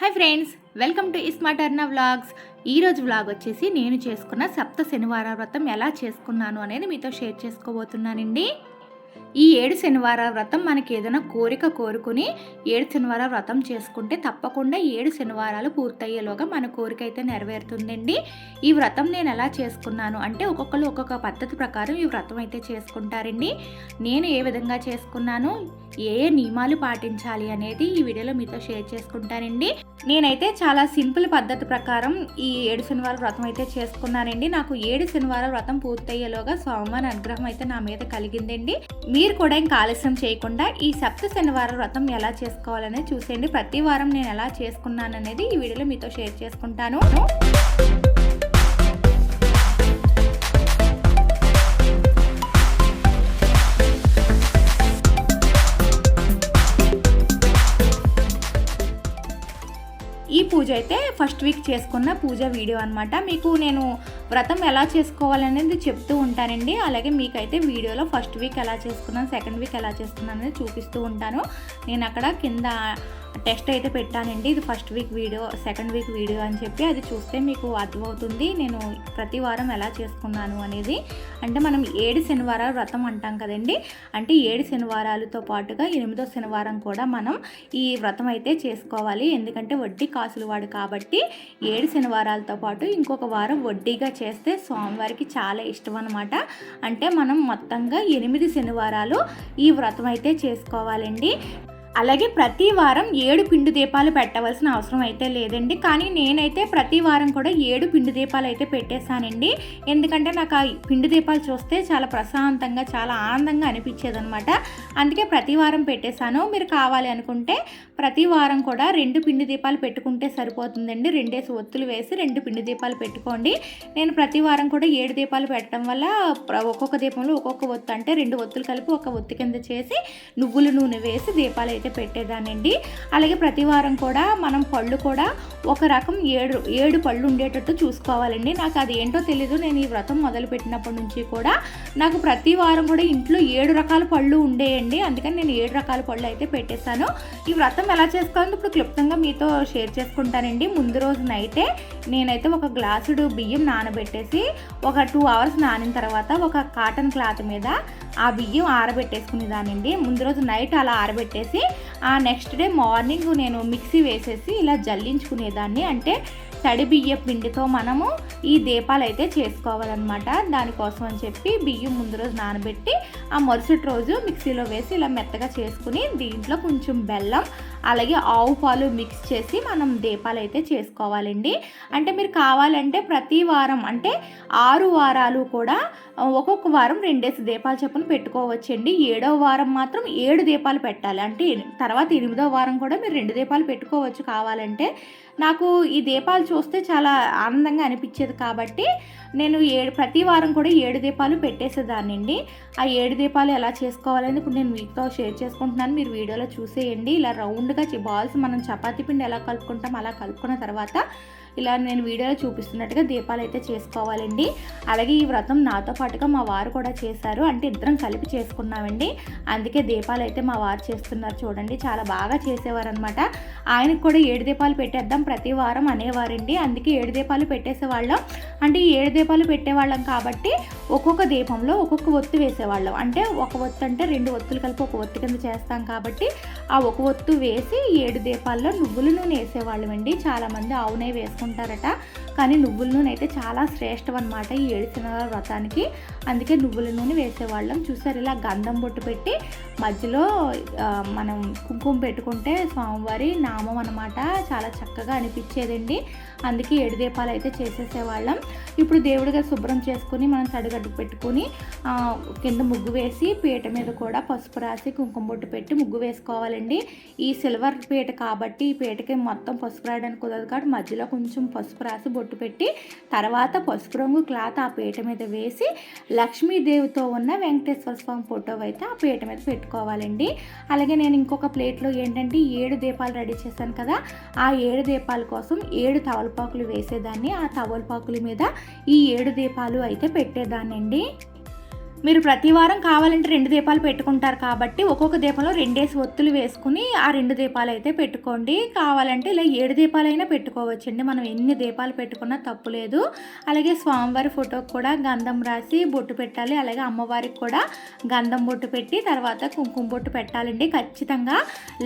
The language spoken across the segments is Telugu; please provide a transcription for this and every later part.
Hi friends welcome to ismart Arna vlogs ఈరోజు వ్లాగ్ వచ్చేసి నేను చేసుకున్న సప్త శనివార వ్రతం ఎలా చేసుకున్నాను అనేది మీతో షేర్ చేసుకోబోతున్నానండి. ఈ ఏడు శనివార వ్రతం మనకి ఏదైనా కోరిక కోరుకుని ఏడు శనివార వ్రతం చేసుకుంటే తప్పకుండా ఏడు శనివారాలు పూర్తయ్యేలోగా మన కోరిక అయితే నెరవేరుతుందండి. ఈ వ్రతం నేను ఎలా చేసుకున్నాను అంటే ఒక్కొక్కరు ఒక్కొక్క పద్ధతి ప్రకారం ఈ వ్రతం అయితే చేసుకుంటారండి. నేను ఏ విధంగా చేసుకున్నాను ఏ ఏ నియమాలు పాటించాలి అనేది ఈ వీడియోలో మీతో షేర్ చేసుకుంటానండి. నేనైతే చాలా సింపుల్ పద్ధతి ప్రకారం ఈ ఏడు శనివారం వ్రతం అయితే చేసుకున్నానండి. నాకు ఏడు శనివారం వ్రతం పూర్తయ్యేలోగా సోమవారం అనుగ్రహం అయితే నా మీద కలిగిందండి. మీరు కూడా ఇంకా ఆలస్యం చేయకుండా ఈ సప్త శనివారం వ్రతం ఎలా చేసుకోవాలనేది చూసేయండి. ప్రతి వారం నేను ఎలా చేసుకున్నాను అనేది ఈ వీడియోలో మీతో షేర్ చేసుకుంటాను. పూజ అయితే ఫస్ట్ వీక్ చేసుకున్న పూజ వీడియో అనమాట మీకు నేను వ్రతం ఎలా చేసుకోవాలనేది చెప్తూ ఉంటానండి. అలాగే మీకైతే వీడియోలో ఫస్ట్ వీక్ ఎలా చేసుకున్నాను సెకండ్ వీక్ ఎలా చేసుకున్నాను అనేది చూపిస్తూ ఉంటాను. నేను అక్కడ కింద టెస్ట్ అయితే పెట్టానండి. ఇది first week video second week video అని చెప్పి అది చూస్తే మీకు అర్థమవుతుంది. నేను ప్రతి వారం ఎలా చేసుకున్నాను అనేది. అంటే మనం ఏడు శనివారాలు వ్రతం అంటాం కదండి. అంటే ఏడు శనివారాలతో పాటుగా ఎనిమిదో శనివారం కూడా మనం ఈ వ్రతం అయితే చేసుకోవాలి. ఎందుకంటే వడ్డీ కాసులు వాడు కాబట్టి ఏడు శనివారాలతో పాటు ఇంకొక వారం వడ్డీగా చేస్తే స్వామివారికి చాలా ఇష్టం అనమాట అంటే మనం మొత్తంగా ఎనిమిది శనివారాలు ఈ వ్రతం అయితే చేసుకోవాలండి. అలాగే ప్రతి వారం ఏడు పిండి దీపాలు పెట్టవలసిన అవసరం అయితే లేదండి. కానీ నేనైతే ప్రతి వారం కూడా ఏడు పిండి దీపాలు అయితే పెట్టేశానండి. ఎందుకంటే నాకు ఆ పిండి దీపాలు చూస్తే చాలా ప్రశాంతంగా చాలా ఆనందంగా అనిపించేదనమాట అందుకే ప్రతి వారం పెట్టేశాను. మీరు కావాలి అనుకుంటే ప్రతి వారం కూడా రెండు పిండి దీపాలు పెట్టుకుంటే సరిపోతుందండి. రెండేసి ఒత్తులు వేసి రెండు పిండి దీపాలు పెట్టుకోండి. నేను ప్రతి వారం కూడా ఏడు దీపాలు పెట్టడం వల్ల ఒక్కొక్క దీపంలో ఒక్కొక్క ఒత్తు అంటే రెండు ఒత్తులు కలిపి ఒక ఒత్తి కింద చేసి నువ్వుల నూనె వేసి దీపాలు అయితే పెట్టేదానండి. అలాగే ప్రతి వారం కూడా మనం పళ్ళు కూడా ఒక రకం ఏడు ఏడు పళ్ళు ఉండేటట్టు చూసుకోవాలండి. నాకు అది ఏంటో తెలీదు. నేను ఈ వ్రతం మొదలు పెట్టినప్పటి నుంచి కూడా నాకు ప్రతి వారం కూడా ఇంట్లో ఏడు రకాల పళ్ళు ఉండేయండి. అందుకని నేను ఏడు రకాల పళ్ళు అయితే పెట్టేశాను. ఈ వ్రతం ఎలా చేసుకోవాలని ఇప్పుడు క్లుప్తంగా మీతో షేర్ చేసుకుంటానండి. ముందు రోజు నైటే నేనైతే ఒక గ్లాసుడు బియ్యం నానబెట్టేసి ఒక టూ అవర్స్ నానిన తర్వాత ఒక కాటన్ క్లాత్ మీద ఆ బియ్యం ఆరబెట్టేసుకునేదానండి. ముందు రోజు నైట్ అలా ఆరబెట్టేసి ఆ నెక్స్ట్ డే మార్నింగ్ నేను మిక్సీ వేసేసి ఇలా జల్లించుకునేదాన్ని. అంటే తడి బియ్య పిండితో మనము ఈ దీపాలు అయితే చేసుకోవాలన్నమాట. దానికోసం అని చెప్పి బియ్యం ముందు రోజు నానబెట్టి ఆ మరుసటి రోజు మిక్సీలో వేసి ఇలా మెత్తగా చేసుకుని దీంట్లో కొంచెం బెల్లం అలాగే ఆవు పాలు మిక్స్ చేసి మనం దీపాలు అయితే చేసుకోవాలండి. అంటే మీరు కావాలంటే ప్రతి వారం అంటే ఆరు వారాలు కూడా ఒక్కొక్క వారం రెండేసి దీపాలు చొప్పున పెట్టుకోవచ్చండి. ఏడవ వారం మాత్రం ఏడు దీపాలు పెట్టాలి. అంటే తర్వాత ఎనిమిదవ వారం కూడా మీరు రెండు దీపాలు పెట్టుకోవచ్చు కావాలంటే. నాకు ఈ దీపాలు చూస్తే చాలా ఆనందంగా అనిపించేది కాబట్టి నేను ఏడు ప్రతి వారం కూడా ఏడు దీపాలు పెట్టేసేదాన్నండి. ఆ ఏడు దీపాలు ఎలా చేసుకోవాలని ఇప్పుడు నేను మీతో షేర్ చేసుకుంటున్నాను. మీరు వీడియోలో చూసేయండి. ఇలా రౌండ్గా బాల్స్ మనం చపాతీ పిండి ఎలా కలుపుకుంటాం అలా కలుపుకున్న తర్వాత ఇలా నేను వీడియోలో చూపిస్తున్నట్టుగా దీపాలు అయితే చేసుకోవాలండి. అలాగే ఈ వ్రతం నాతో పాటుగా మా వారు కూడా చేశారు. అంటే ఇద్దరం కలిపి చేసుకున్నామండి. అందుకే దీపాలు అయితే మా వారు చేస్తున్నారు చూడండి. చాలా బాగా చేసేవారు అనమాట ఆయనకు కూడా ఏడు దీపాలు పెట్టేద్దాం ప్రతి వారం అనేవారండి. అందుకే ఏడు దీపాలు పెట్టేసేవాళ్ళం. అంటే ఈ ఏడు దీపాలు పెట్టేవాళ్ళం కాబట్టి ఒక్కొక్క దీపంలో ఒక్కొక్క ఒత్తు వేసేవాళ్ళం. అంటే ఒక ఒత్తు అంటే రెండు ఒత్తులు కలిపి ఒక ఒత్తు కింద చేస్తాం కాబట్టి ఆ ఒక ఒత్తు వేసి ఏడు దీపాల్లో నువ్వుల నూనె వేసేవాళ్ళం అండి చాలామంది ఆవు నెయ్యి వేసుకుంటారట. కానీ నువ్వుల నూనె అయితే చాలా శ్రేష్టం అనమాట ఈ ఏడు వ్రతానికి. అందుకే నువ్వుల నూనె వేసేవాళ్ళం. చూసారు ఇలా గంధం బొట్టు పెట్టి మధ్యలో మనం కుంకుమ పెట్టుకుంటే స్వామివారి నామం అనమాట చాలా చక్కగా అనిపించేదండి. అందుకే ఏడు దీపాలు అయితే చేసేసేవాళ్ళం. ఇప్పుడు దేవుడిగా శుభ్రం చేసుకుని మనం తడిగడ్డు పెట్టుకుని కింద ముగ్గు వేసి పీట మీద కూడా పసుపు రాసి కుంకుమ బొట్టు పెట్టి ముగ్గు వేసుకోవాలండి. ఈ సిల్వర్ పీట కాబట్టి ఈ పీటకి మొత్తం పసుపు రాయడానికి కుదరదు కాబట్టి మధ్యలో కొంచెం పసుపు రాసి బొట్టు పెట్టి తర్వాత పసుపు రంగు క్లాత్ ఆ పీట మీద వేసి లక్ష్మీదేవితో ఉన్న వెంకటేశ్వర స్వామి ఫోటో అయితే ఆ పీట మీద పెట్టుకోవాలండి. అలాగే నేను ఇంకొక ప్లేట్లో ఏంటంటే ఏడు దీపాలు రెడీ చేశాను కదా ఆ ఏడు దీపాల కోసం ఏడు తవలపాకులు వేసేదాన్ని. ఆ తవలపాకుల మీద ఈ ఏడు దీపాలు అయితే పెట్టేదానండి మీరు ప్రతి వారం కావాలంటే రెండు దీపాలు పెట్టుకుంటారు కాబట్టి ఒక్కొక్క దీపంలో రెండేసి ఒత్తులు వేసుకుని ఆ రెండు దీపాలు అయితే పెట్టుకోండి. కావాలంటే ఇలా ఏడు దీపాలైనా పెట్టుకోవచ్చండి. మనం ఎన్ని దీపాలు పెట్టుకున్నా తప్పు లేదు. అలాగే స్వామివారి ఫోటోకి కూడా గంధం రాసి బొట్టు పెట్టాలి. అలాగే అమ్మవారికి కూడా గంధం బొట్టు పెట్టి తర్వాత కుంకుమ బొట్టు పెట్టాలండి. ఖచ్చితంగా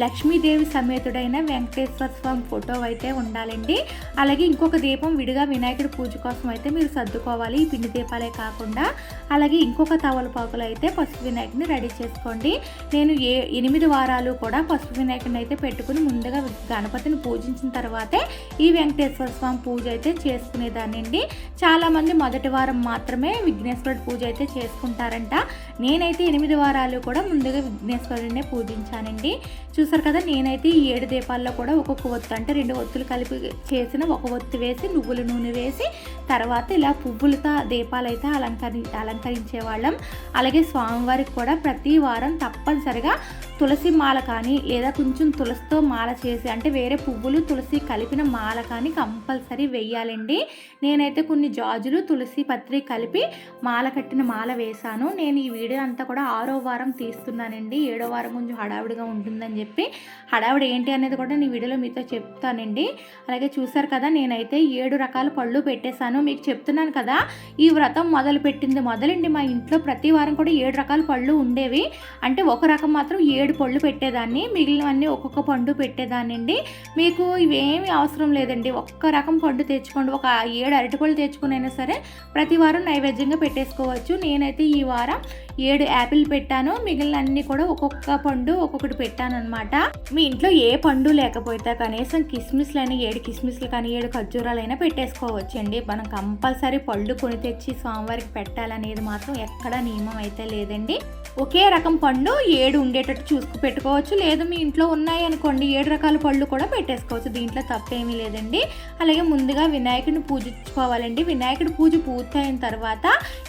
లక్ష్మీదేవి సమేతుడైన వెంకటేశ్వర స్వామి ఫోటో అయితే ఉండాలండి. అలాగే ఇంకొక దీపం విడిగా వినాయకుడి పూజ కోసం అయితే మీరు సర్దుకోవాలి. ఈ పిండి దీపాలే కాకుండా. అలాగే ఇంకొక తవలపాకులు అయితే పసుపు వినాయకుని రెడీ చేసుకోండి. నేను ఏ ఎనిమిది వారాలు కూడా పసుపు వినాయకుని అయితే పెట్టుకుని ముందుగా గణపతిని పూజించిన తర్వాతే ఈ వెంకటేశ్వర స్వామి పూజ అయితే చేసుకునేదానండి చాలామంది మొదటి వారం మాత్రమే విఘ్నేశ్వరుడు పూజ అయితే చేసుకుంటారంట. నేనైతే ఎనిమిది వారాలు కూడా ముందుగా విఘ్నేశ్వరుడినే పూజించానండి. చూసారు కదా నేనైతే ఈ ఏడు దీపాల్లో కూడా ఒక్కొక్క ఒత్తు అంటే రెండు ఒత్తులు కలిపి చేసిన ఒక ఒత్తు వేసి నువ్వుల నూనె వేసి తర్వాత ఇలా పువ్వులతో దీపాలు అయితే అలంకరి అలంకరించే వాళ్ళం అలాగే స్వామివారికి కూడా ప్రతి వారం తప్పనిసరిగా తులసి మాల కానీ లేదా కొంచెం తులసితో మాల చేసి అంటే వేరే పువ్వులు తులసి కలిపిన మాల కానీ కంపల్సరీ వేయాలండి. నేనైతే కొన్ని జాజులు తులసి పత్రి కలిపి మాల కట్టిన మాల వేశాను. నేను ఈ వీడియో అంతా కూడా ఆరో వారం తీస్తున్నానండి. ఏడో వారం కొంచెం హడావిడిగా ఉంటుందని చెప్పి. హడావిడి ఏంటి అనేది కూడా నేను వీడియోలో మీతో చెప్తానండి. అలాగే చూసారు కదా నేనైతే ఏడు రకాల పళ్ళు పెట్టేశాను. మీకు చెప్తున్నాను కదా ఈ వ్రతం మొదలు పెట్టింది మొదలండి మా ఇంట్లో. ప్రతి వారం కూడా ఏడు రకాల పళ్ళు ఉండేవి. అంటే ఒక రకం మాత్రం ఏడు ఏడు పళ్ళు పెట్టేదాన్ని మిగిలినవన్నీ ఒక్కొక్క పండు పెట్టేదాన్నండి. మీకు ఇవేమీ అవసరం లేదండి. ఒక్క రకం పండు తెచ్చుకోండి. ఒక ఏడు అరటిపళ్ళు తెచ్చుకునైనా సరే ప్రతి వారం నైవేద్యంగా పెట్టేసుకోవచ్చు. నేనైతే ఈ వారం ఏడు యాపిల్ పెట్టాను. మిగిలిన అన్ని కూడా ఒక్కొక్క పండు ఒక్కొక్కటి పెట్టాను అనమాట మీ ఇంట్లో ఏ పండు లేకపోతే కనీసం కిస్మిస్లు అయినా ఏడు కిస్మిస్లు కానీ ఏడు ఖర్జూరాలైనా పెట్టేసుకోవచ్చండి. మనం కంపల్సరీ పళ్ళు కొని తెచ్చి స్వామివారికి పెట్టాలనేది మాత్రం ఎక్కడ నియమం అయితే లేదండి. ఒకే రకం పండు ఏడు ఉండేటట్టు చూసుకు పెట్టుకోవచ్చు. లేదు మీ ఇంట్లో ఉన్నాయి అనుకోండి ఏడు రకాల పళ్ళు కూడా పెట్టేసుకోవచ్చు. దీంట్లో తప్పేమీ లేదండి. అలాగే ముందుగా వినాయకుడిని పూజించుకోవాలండి. వినాయకుడి పూజ పూర్తయిన తర్వాత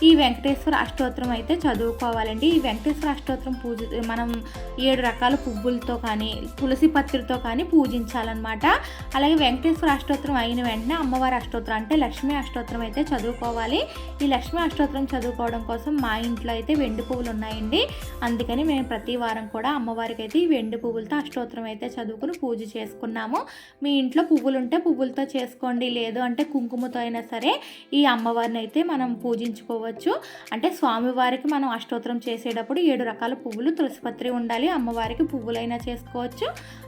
ఈ వెంకటేశ్వర అష్టోత్తరం అయితే చదువుకోవాలండి. ఈ వెంకటేశ్వర అష్టోత్తరం పూజ మనం ఏడు రకాల పువ్వులతో కానీ తులసి పత్రితో కానీ పూజించాలన్నమాట. అలాగే వెంకటేశ్వర అష్టోత్తరం అయిన వెంటనే అమ్మవారి అష్టోత్తరం అంటే లక్ష్మీ అష్టోత్తరం అయితే చదువుకోవాలి. ఈ లక్ష్మీ అష్టోత్తరం చదువుకోవడం కోసం మా ఇంట్లో అయితే వెండి పువ్వులు ఉన్నాయండి. అందుకని మేము ప్రతి వారం కూడా అమ్మవారికి అయితే ఈ వెండి పువ్వులతో అష్టోత్తరం అయితే చదువుకుని పూజ చేసుకున్నాము. మీ ఇంట్లో పువ్వులు ఉంటే పువ్వులతో చేసుకోండి లేదు అంటే కుంకుమతో అయినా సరే ఈ అమ్మవారిని అయితే మనం పూజించుకోవచ్చు. అంటే స్వామివారికి మనం అష్టోత్తరం చేసేటప్పుడు ఏడు రకాల పువ్వులు తులసిపత్రి ఉండాలి అమ్మవారికి పువ్వులైనా చేసుకోవచ్చు.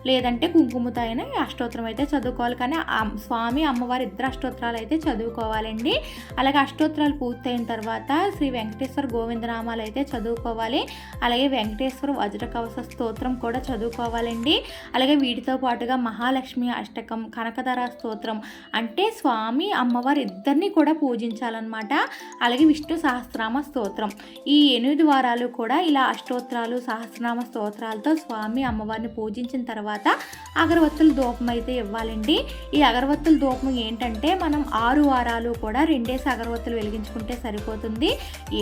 లేదంటే కుంకుమతో అయినా అష్టోత్తరం అయితే చదువుకోవాలి. కానీ స్వామి అమ్మవారి ఇద్దరు అష్టోత్తరాలు అయితే చదువుకోవాలండి. అలాగే అష్టోత్తరాలు పూర్తయిన తర్వాత శ్రీ వెంకటేశ్వర గోవిందనామాలు అయితే చదువుకోవాలి. అలాగే వెంకటేశ్వర వజ్ర కవచ స్తోత్రం కూడా చదువుకోవాలండి. అలాగే వీటితో పాటుగా మహాలక్ష్మి అష్టకం కనకధర స్తోత్రం అంటే స్వామి అమ్మవారి ఇద్దరిని కూడా పూజించాలన్నమాట. అలాగే విష్ణు సహస్రనామ స్తోత్రం. ఈ ఎనిమిది వారాలు కూడా ఇలా అష్టోత్తరాలు సహస్రనామ స్తోత్రాలతో స్వామి అమ్మవారిని పూజించిన తర్వాత అగరవత్తుల ధూపం అయితే ఇవ్వాలండి. ఈ అగరవత్తుల ధూపం ఏంటంటే మనం ఆరు వారాలు కూడా రెండేసి అగరవత్తులు వెలిగించుకుంటే సరిపోతుంది.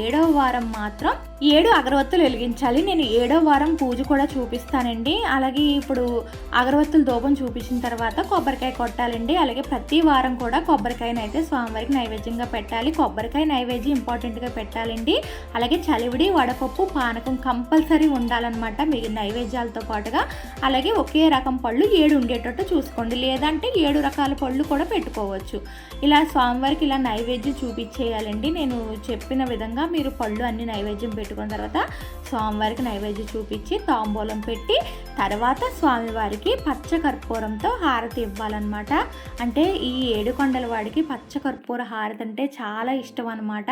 ఏడవ వారం మాత్రం ఏడు అగరవత్తులు వెలిగించాలి. నేను ఏడో వారం పూజ కూడా చూపిస్తానండి. అలాగే ఇప్పుడు అగరవత్తుల దూపం చూపించిన తర్వాత కొబ్బరికాయ కొట్టాలండి. అలాగే ప్రతి వారం కూడా కొబ్బరికాయను అయితే స్వామివారికి నైవేద్యంగా పెట్టాలి. కొబ్బరికాయ నైవేద్యం ఇంపార్టెంట్గా పెట్టాలండి. అలాగే చలివిడి వడపప్పు పానకం కంపల్సరీ ఉండాలన్నమాట మీ నైవేద్యాలతో పాటుగా. అలాగే ఒకే రకం పళ్ళు ఏడు ఉండేటట్టు చూసుకోండి. లేదంటే ఏడు రకాల పళ్ళు కూడా పెట్టుకోవచ్చు. ఇలా స్వామివారికి ఇలా నైవేద్యం చూపించేయాలండి. నేను చెప్పిన విధంగా మీరు పళ్ళు అన్ని నైవేద్యం పెట్టుకున్న తర్వాత స్వామివారికి నైవేద్యం చూపించి తాంబూలం పెట్టి తర్వాత స్వామివారికి పచ్చకర్పూరంతో హారతి ఇవ్వాలన్నమాట. అంటే ఈ ఏడుకొండల వాడికి పచ్చకర్పూర హారతి అంటే చాలా ఇష్టం అనమాట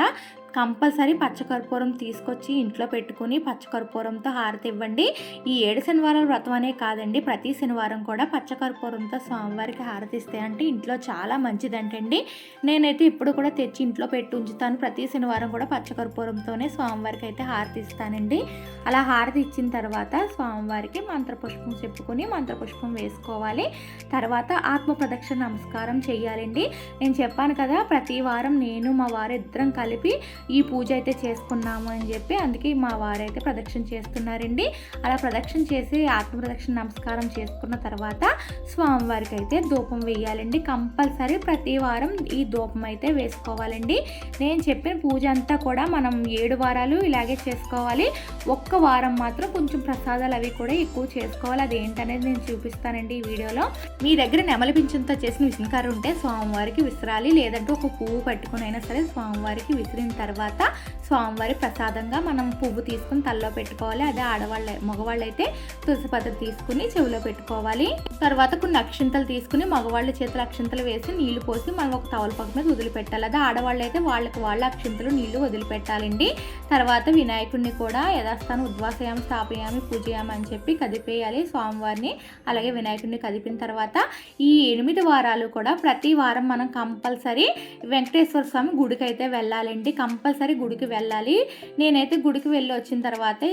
కంపల్సరీ పచ్చకర్పూరం తీసుకొచ్చి ఇంట్లో పెట్టుకుని పచ్చకర్పూరంతో హారతి ఇవ్వండి. ఈ ఏడు శనివారం వ్రతం అనే కాదండి ప్రతి శనివారం కూడా పచ్చకర్పూరంతో స్వామివారికి హారతి ఇస్తే అంటే ఇంట్లో చాలా మంచిదంటండి. నేనైతే ఇప్పుడు కూడా తెచ్చి ఇంట్లో పెట్టి ఉంచుతాను. ప్రతి శనివారం కూడా పచ్చకర్పూరంతోనే స్వామివారికి అయితే హారతి ఇస్తానండి. అలా హారతి ఇచ్చిన తర్వాత స్వామివారికి మంత్రపుష్పం చెప్పుకొని మంత్రపుష్పం వేసుకోవాలి. తర్వాత ఆత్మ ప్రదక్షిణ నమస్కారం చేయాలండి. నేను చెప్పాను కదా ప్రతి వారం నేను మా వారు ఇద్దరం కలిపి ఈ పూజ అయితే చేసుకున్నాము అని చెప్పి అందుకే మా వారైతే ప్రదక్షిణ చేస్తున్నారండి. అలా ప్రదక్షిణ చేసి ఆత్మ ప్రదక్షిణ నమస్కారం చేసుకున్న తర్వాత స్వామివారికి అయితే ధూపం వేయాలండి. కంపల్సరీ ప్రతి వారం ఈ ధూపం అయితే వేసుకోవాలండి. నేను చెప్పిన పూజ అంతా కూడా మనం ఏడు వారాలు ఇలాగే చేసుకోవాలి. ఒక్క వారం మాత్రం కొంచెం ప్రసాదాలు అవి కూడా ఎక్కువ చేసుకోవాలి. అది ఏంటనేది నేను చూపిస్తానండి ఈ వీడియోలో. మీ దగ్గర నెమలిపించంతో చేసిన చేసిన విసనకారు ఉంటే స్వామివారికి విసిరాలి. లేదంటే ఒక పువ్వు పట్టుకుని అయినా సరే స్వామివారికి విసిరిన తర్వాత తర్వాత స్వామివారి ప్రసాదంగా మనం పువ్వు తీసుకుని తలలో పెట్టుకోవాలి. అదే ఆడవాళ్ళ మగవాళ్ళు అయితే తులసి పత్ర తీసుకుని చెవిలో పెట్టుకోవాలి. తర్వాత కొన్ని అక్షింతలు తీసుకుని మగవాళ్ళ చేతులు అక్షింతలు వేసి నీళ్ళు పోసి మనం ఒక తవలపక్క మీద వదిలిపెట్టాలి. అదే ఆడవాళ్ళు అయితే వాళ్ళకి వాళ్ళ అక్షింతలు నీళ్ళు వదిలిపెట్టాలండి. తర్వాత వినాయకుడిని కూడా యథాస్థానం ఉద్వాసయామి స్థాపయామి పూజయామి అని చెప్పి కదిపేయాలి స్వామివారిని. అలాగే వినాయకుడిని కదిపిన తర్వాత ఈ ఎనిమిది వారాలు కూడా ప్రతి వారం మనం కంపల్సరీ వెంకటేశ్వర స్వామి గుడికి అయితే వెళ్ళాలండి. కంపల్సరీ గుడికి వెళ్ళాలి. వెళ్ళాలి. నేనైతే గుడికి వెళ్ళి వచ్చిన తర్వాత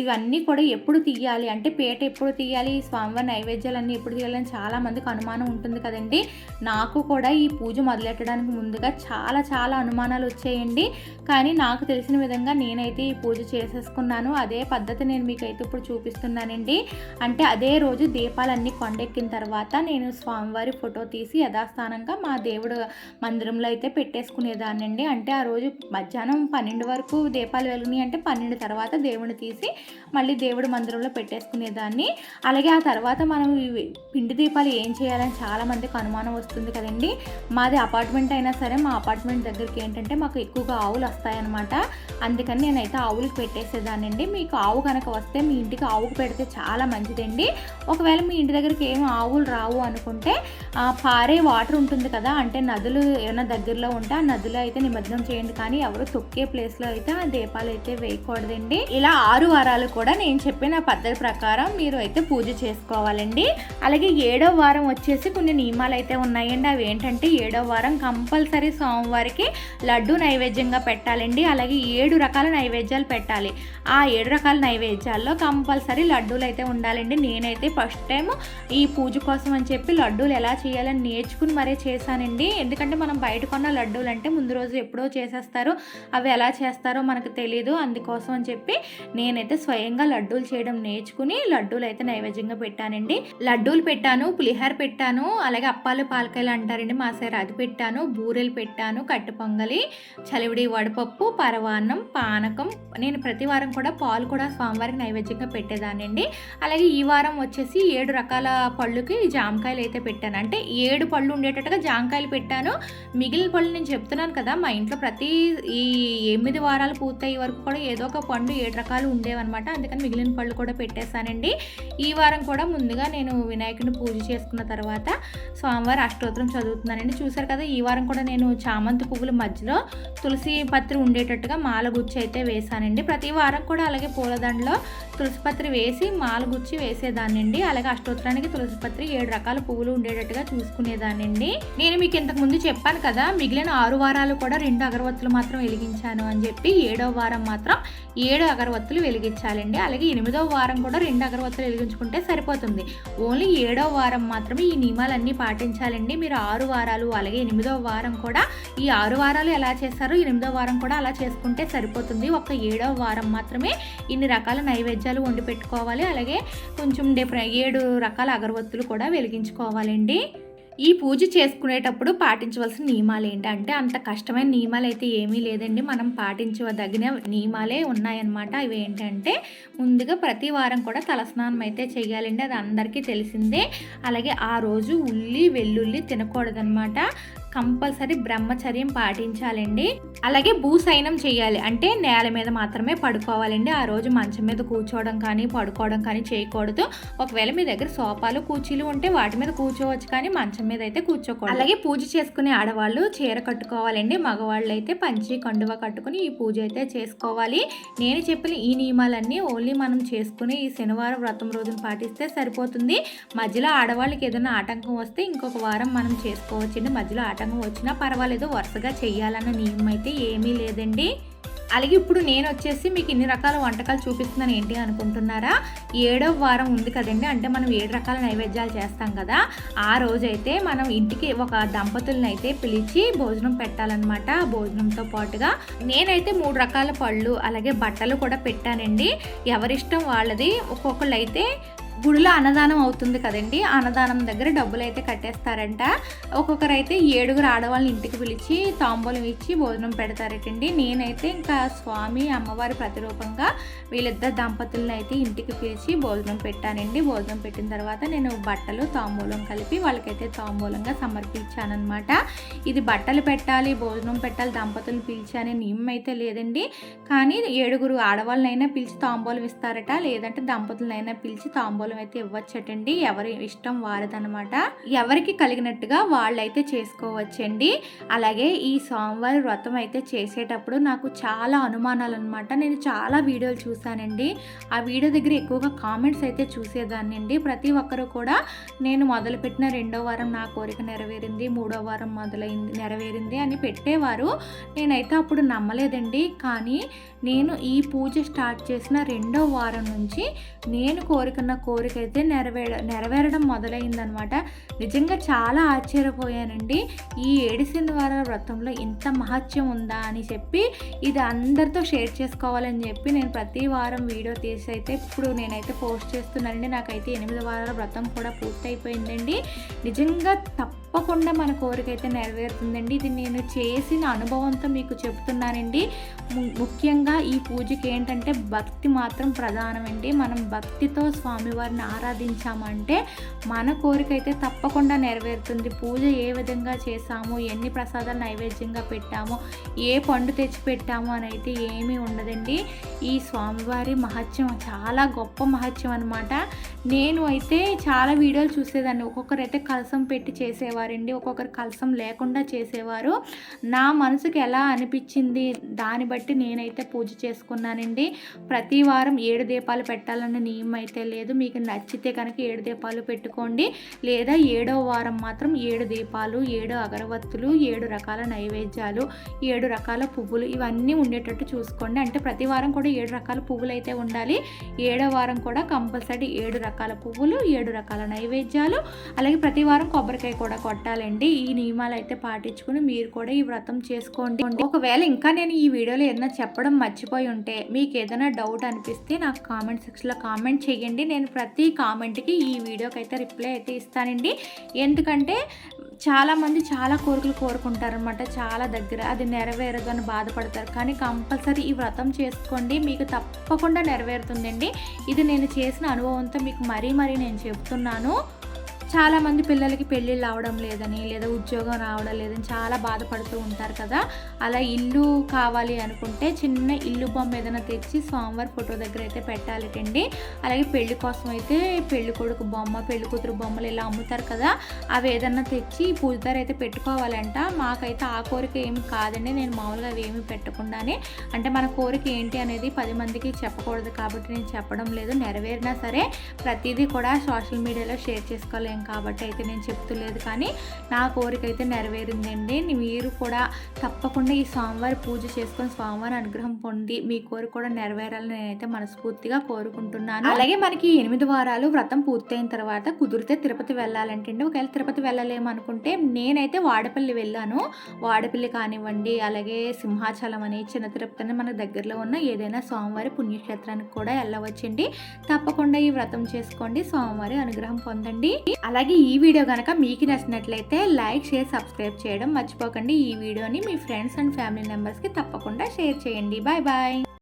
ఇవన్నీ కూడా ఎప్పుడు తీయాలి అంటే పేట ఎప్పుడు తీయాలి ఈ స్వామివారి నైవేద్యాలన్నీ ఎప్పుడు తీయాలని చాలా మందికి అనుమానం ఉంటుంది కదండి. నాకు కూడా ఈ పూజ మొదలెట్టడానికి ముందుగా చాలా చాలా అనుమానాలు వచ్చాయండి. కానీ నాకు తెలిసిన విధంగా నేనైతే ఈ పూజ చేసేసుకున్నాను. అదే పద్ధతి నేను మీకు అయితే ఇప్పుడు చూపిస్తున్నానండి. అంటే అదే రోజు దీపాలన్నీ కొండెక్కిన తర్వాత నేను స్వామివారి ఫోటో తీసి యథాస్థానంగా మా దేవుడు మందిరంలో అయితే పెట్టేసుకునేదానండి అంటే ఆ రోజు మధ్యాహ్నం పన్నెండు వరకు దీపాలు వెలిగినాయి అంటే పన్నెండు తర్వాత దేవుడిని తీసి మళ్ళీ దేవుడి మందిరంలో పెట్టేసుకునేదాన్ని. అలాగే ఆ తర్వాత మనం పిండి దీపాలు ఏం చేయాలని చాలా మందికి అనుమానం వస్తుంది కదండి. మాది అపార్ట్మెంట్ అయినా సరే మా అపార్ట్మెంట్ దగ్గరికి ఏంటంటే మాకు ఎక్కువగా ఆవులు వస్తాయన్నమాట. అందుకని నేనైతే ఆవులకు పెట్టేసేదానండి మీకు ఆవు కనుక వస్తే మీ ఇంటికి ఆవుకు పెడితే చాలా మంచిదండి. ఒకవేళ మీ ఇంటి దగ్గరికి ఏం ఆవులు రావు అనుకుంటే ఆ, పారే వాటర్ ఉంటుంది కదా అంటే నదులు ఏమైనా దగ్గరలో ఉంటే ఆ నదిలో అయితే నిమజ్జనం చేయండి. కానీ ఎవరు తొక్కే ప్లేస్ ప్లేస్లో అయితే ఆ దీపాలు అయితే వేయకూడదండి. ఇలా ఆరు వారాలు కూడా నేను చెప్పిన పద్ధతి ప్రకారం మీరు అయితే పూజ చేసుకోవాలండి. అలాగే ఏడో వారం వచ్చేసి కొన్ని నియమాలు అయితే ఉన్నాయండి. అవి ఏంటంటే ఏడో వారం కంపల్సరీ సోమవారికి లడ్డు నైవేద్యంగా పెట్టాలండి. అలాగే ఏడు రకాల నైవేద్యాలు పెట్టాలి. ఆ ఏడు రకాల నైవేద్యాల్లో కంపల్సరీ లడ్డూలు అయితే ఉండాలండి. నేనైతే ఫస్ట్ టైం ఈ పూజ కోసం అని చెప్పి లడ్డూలు ఎలా చేయాలని నేర్చుకుని మరీ చేశానండి. ఎందుకంటే మనం బయట కొన్న లడ్డూలు అంటే ముందు రోజు ఎప్పుడో చేసేస్తారు. అవి ఎలా చేస్తారో మనకు తెలియదు అందుకోసం అని చెప్పి నేనైతే స్వయంగా లడ్డూలు చేయడం నేర్చుకుని లడ్డూలు అయితే నైవేద్యంగా పెట్టానండి. లడ్డూలు పెట్టాను పులిహార పెట్టాను అలాగే అప్పాలు పాలకాయలు అంటారండి మా సైడ్ అది పెట్టాను బూరెలు పెట్టాను కట్టు పొంగలి చలివిడి వడపప్పు పరవాన్నం పానకం. నేను ప్రతి వారం కూడా పాలు కూడా స్వామివారికి నైవేద్యంగా పెట్టేదానండి అలాగే ఈ వారం వచ్చేసి ఏడు రకాల పళ్ళుకి జామకాయలు అయితే పెట్టాను. అంటే ఏడు పళ్ళు ఉండేటట్టుగా జామకాయలు పెట్టాను. మిగిలిన పళ్ళు నేను చెప్తున్నాను కదా మా ఇంట్లో ప్రతి ఈ తొమ్మిది వారాలు పూర్తయ్యే వరకు కూడా ఏదో ఒక పండు ఏడు రకాలు ఉండేవన్నమాట. అందుకని మిగిలిన పళ్ళు కూడా పెట్టేశానండి. ఈ వారం కూడా ముందుగా నేను వినాయకుడిని పూజ చేసుకున్న తర్వాత స్వామివారి అష్టోత్తరం చదువుతున్నానండి. చూసారు కదా ఈ వారం కూడా నేను చామంతి పువ్వుల మధ్యలో తులసి పత్రి ఉండేటట్టుగా మాల గుచ్చి అయితే వేశానండి. ప్రతి వారం కూడా అలాగే పూలదండలో తులసి పత్రి వేసి మాల గుచ్చి వేసేదానండి అలాగే అష్టోత్తరానికి తులసి పత్రి ఏడు రకాల పువ్వులు ఉండేటట్టుగా చూసుకునేదానండి నేను మీకు ఇంతకుముందు చెప్పాను కదా మిగిలిన ఆరు వారాలు కూడా రెండు అగరవత్తులు మాత్రం వెలిగించాను అని చెప్పి ఏడో వారం మాత్రం ఏడు అగరవత్తులు వెలిగించాలండి. అలాగే ఎనిమిదవ వారం కూడా రెండు అగరవత్తులు వెలిగించుకుంటే సరిపోతుంది. ఓన్లీ ఏడో వారం మాత్రమే ఈ నియమాలన్నీ పాటించాలండి. మీరు ఆరు వారాలు అలాగే ఎనిమిదవ వారం కూడా ఈ ఆరు వారాలు ఎలా చేస్తారో ఎనిమిదవ వారం కూడా అలా చేసుకుంటే సరిపోతుంది. ఒక ఏడవ వారం మాత్రమే ఇన్ని రకాల నైవేద్యాలు వండి పెట్టుకోవాలి. అలాగే కొంచెం డిఫరెంట్ ఏడు రకాల అగరవత్తులు కూడా వెలిగించుకోవాలండి. ఈ పూజ చేసుకునేటప్పుడు పాటించవలసిన నియమాలు ఏంటంటే అంత కష్టమైన నియమాలు అయితే ఏమీ లేదండి. మనం పాటించదగిన నియమాలే ఉన్నాయన్నమాట. అవి ఏంటంటే ముందుగా ప్రతి వారం కూడా తలస్నానం అయితే చేయాలండి. అది అందరికీ తెలిసిందే. అలాగే ఆ రోజు ఉల్లి వెల్లుల్లి తినకూడదనమాట కంపల్సరీ బ్రహ్మచర్యం పాటించాలండి. అలాగే భూసైనం చేయాలి. అంటే నేల మీద మాత్రమే పడుకోవాలండి. ఆ రోజు మంచం మీద కూర్చోవడం కానీ పడుకోవడం కానీ చేయకూడదు. ఒకవేళ మీ దగ్గర సోఫాలు కూర్చీలు ఉంటే వాటి మీద కూర్చోవచ్చు కానీ మంచం మీద అయితే కూర్చోకూడదు. అలాగే పూజ చేసుకునే ఆడవాళ్ళు చీర కట్టుకోవాలండి. మగవాళ్ళు అయితే పంచి కండువ కట్టుకుని ఈ పూజ అయితే చేసుకోవాలి. నేను చెప్పిన ఈ నియమాలన్నీ ఓన్లీ మనం చేసుకుని ఈ శనివారం వ్రతం రోజున పాటిస్తే సరిపోతుంది. మధ్యలో ఆడవాళ్ళకి ఏదైనా ఆటంకం వస్తే ఇంకొక వారం మనం చేసుకోవచ్చండి. మధ్యలో ఆటంకం వచ్చినా పర్వాలేదు వరుసగా చేయాలన్న నియమం అయితే ఏమీ లేదండి. అలాగే ఇప్పుడు నేను వచ్చేసి మీకు ఇన్ని రకాల వంటకాలు చూపిస్తున్నాను ఏంటి అనుకుంటున్నారా? ఏడవ వారం ఉంది కదండి అంటే మనం ఏడు రకాల నైవేద్యాలు చేస్తాం కదా. ఆ రోజైతే మనం ఇంటికి ఒక దంపతులను అయితే పిలిచి భోజనం పెట్టాలన్నమాట భోజనంతో పాటుగా. నేనైతే మూడు రకాల పళ్ళు అలాగే బట్టలు కూడా పెట్టానండి. ఎవరిష్టం వాళ్ళది ఒక్కొక్కళ్ళు అయితే గుడిలో అన్నదానం అవుతుంది కదండి. అన్నదానం దగ్గర డబ్బులు అయితే కట్టేస్తారంట. ఒక్కొక్కరు అయితే ఏడుగురు ఆడవాళ్ళని ఇంటికి పిలిచి తాంబూలం ఇచ్చి భోజనం పెడతారటండి. నేనైతే ఇంకా స్వామి అమ్మవారి ప్రతిరూపంగా వీళ్ళిద్దరు దంపతులను అయితే ఇంటికి పిలిచి భోజనం పెట్టానండి. భోజనం పెట్టిన తర్వాత నేను బట్టలు తాంబూలం కలిపి వాళ్ళకైతే తాంబూలంగా సమర్పించానమాట ఇది బట్టలు పెట్టాలి భోజనం పెట్టాలి దంపతులను పిలిచి అనే నియమం అయితే లేదండి. కానీ ఏడుగురు ఆడవాళ్ళనైనా పిలిచి తాంబూలం ఇస్తారట. లేదంటే దంపతులనైనా పిలిచి తాంబూలం తాంబూలం అయితే ఇవ్వచ్చటండి. ఎవరి ఇష్టం వారదనమాట ఎవరికి కలిగినట్టుగా వాళ్ళైతే చేసుకోవచ్చండి. అలాగే ఈ సోమవారి వ్రతం అయితే చేసేటప్పుడు నాకు చాలా అనుమానాలు అనమాట నేను చాలా వీడియోలు చూశానండి. ఆ వీడియో దగ్గర ఎక్కువగా కామెంట్స్ అయితే చూసేదాన్ని అండి ప్రతి ఒక్కరు కూడా నేను మొదలుపెట్టిన రెండో వారం నా కోరిక నెరవేరింది మూడో వారం మొదలైంది నెరవేరింది అని పెట్టేవారు. నేనైతే అప్పుడు నమ్మలేదండి. కానీ నేను ఈ పూజ స్టార్ట్ చేసిన రెండో వారం నుంచి నేను కోరుకున్న కోరిక అయితే నెరవేర నెరవేరడం మొదలైందనమాట నిజంగా చాలా ఆశ్చర్యపోయానండి. ఈ ఏడిసింది శనివారాల వ్రతంలో ఇంత మహత్యం ఉందా అని చెప్పి ఇది అందరితో షేర్ చేసుకోవాలని చెప్పి నేను ప్రతి వారం వీడియో తీసి అయితే ఇప్పుడు నేనైతే పోస్ట్ చేస్తున్నానండి. నాకైతే ఎనిమిది వారాల వ్రతం కూడా పూర్తయిపోయిందండి. నిజంగా తప్పకుండా మన కోరిక అయితే నెరవేరుతుందండి. ఇది నేను చేసిన అనుభవంతో మీకు చెప్తున్నానండి ముఖ్యంగా ఈ పూజకి ఏంటంటే భక్తి మాత్రం ప్రధానమండి. మనం భక్తితో స్వామివారిని ఆరాధించామంటే మన కోరిక అయితే తప్పకుండా నెరవేరుతుంది. పూజ ఏ విధంగా చేసాము ఎన్ని ప్రసాదాలు నైవేద్యంగా పెట్టాము ఏ పండు తెచ్చి పెట్టాము అని అయితే ఏమీ ఉండదండి. ఈ స్వామివారి మహత్యం చాలా గొప్ప మహత్యం అనమాట నేను అయితే చాలా వీడియోలు చూసేదాన్ని. ఒక్కొక్కరు అయితే కలసం పెట్టి చేసేవారండి. ఒక్కొక్కరు కలసం లేకుండా చేసేవారు. నా మనసుకి ఎలా అనిపించింది? దాన్ని బట్టి నేనైతే పూజ చేసుకున్నానండి. ప్రతి వారం ఏడు దీపాలు పెట్టాలన్న నియమం అయితే లేదు. మీకు నచ్చితే కనుక ఏడు దీపాలు పెట్టుకోండి. లేదా ఏడో వారం మాత్రం ఏడు దీపాలు ఏడు అగరవత్తులు ఏడు రకాల నైవేద్యాలు ఏడు రకాల పువ్వులు ఇవన్నీ ఉండేటట్టు చూసుకోండి. అంటే ప్రతి వారం కూడా ఏడు రకాల పువ్వులు అయితే ఉండాలి. ఏడో వారం కూడా కంపల్సరీ ఏడు రకాల పువ్వులు ఏడు రకాల నైవేద్యాలు అలాగే ప్రతి వారం కొబ్బరికాయ కూడా కొట్టాలండి. ఈ నియమాలు అయితే పాటించుకుని మీరు కూడా ఈ వ్రతం చేసుకోండి. ఒకవేళ ఇంకా నేను ఈ వీడియోలో ఏదైనా చెప్పడం మర్చిపోయి ఉంటే మీకు ఏదైనా డౌట్ అనిపిస్తే నాకు కామెంట్ సెక్షన్లో కామెంట్ చేయండి. నేను ప్రతి కామెంట్కి ఈ వీడియోకి అయితే రిప్లై అయితే ఇస్తానండి. ఎందుకంటే చాలామంది చాలా కోరికలు కోరుకుంటారనమాట చాలా దగ్గర అది నెరవేరదు అని బాధపడతారు. కానీ కంపల్సరీ ఈ వ్రతం చేసుకోండి. మీకు తప్పకుండా నెరవేరుతుందండి. ఇది నేను చేసిన అనుభవంతో మీకు మరీ మరీ నేను చెప్తున్నాను. చాలామంది పిల్లలకి పెళ్ళిళ్ళు అవడం లేదని లేదా ఉద్యోగం రావడం లేదని చాలా బాధపడుతూ ఉంటారు కదా. అలా ఇల్లు కావాలి అనుకుంటే చిన్న ఇల్లు బొమ్మ ఏదైనా తెచ్చి స్వామివారి ఫోటో దగ్గర అయితే పెట్టాలిటండి. అలాగే పెళ్ళి కోసం అయితే పెళ్ళి కొడుకు బొమ్మ పెళ్ళి కూతురు బొమ్మలు ఇలా అమ్ముతారు కదా. అవి ఏదన్నా తెచ్చి పూజదారు అయితే పెట్టుకోవాలంట. మాకైతే ఆ కోరిక ఏమి కాదండి. నేను మామూలుగా అవి ఏమి పెట్టకుండానే అంటే మన కోరిక ఏంటి అనేది పది మందికి చెప్పకూడదు కాబట్టి నేను చెప్పడం లేదు. నెరవేరినా సరే ప్రతిదీ కూడా సోషల్ మీడియాలో షేర్ చేసుకోలేం కాబట్టి అయితే నేను చెప్తులేదు కానీ నా కోరిక అయితే నెరవేరిందండి. మీరు కూడా తప్పకుండా ఈ స్వామివారి పూజ చేసుకొని స్వామివారి అనుగ్రహం పొంది మీ కోరిక కూడా నెరవేరాలని నేనైతే మనస్ఫూర్తిగా కోరుకుంటున్నాను. అలాగే మనకి ఎనిమిది వారాలు వ్రతం పూర్తయిన తర్వాత కుదిరితే తిరుపతి వెళ్ళాలంటే ఒకవేళ తిరుపతి వెళ్ళలేమనుకుంటే నేనైతే వాడపల్లి వెళ్ళాను. వాడపల్లి కానివ్వండి అలాగే సింహాచలం అని చిన్న తిరుపతి అని మన దగ్గరలో ఉన్న ఏదైనా స్వామివారి పుణ్యక్షేత్రానికి కూడా వెళ్ళవచ్చండి. తప్పకుండా ఈ వ్రతం చేసుకోండి. స్వామివారి అనుగ్రహం పొందండి. అలాగే ఈ వీడియో కనుక మీకు నచ్చినట్లయితే లైక్ షేర్ సబ్స్క్రైబ్ చేయడం మర్చిపోకండి. ఈ వీడియోని మీ ఫ్రెండ్స్ అండ్ ఫ్యామిలీ మెంబర్స్కి తప్పకుండా షేర్ చేయండి. Bye bye.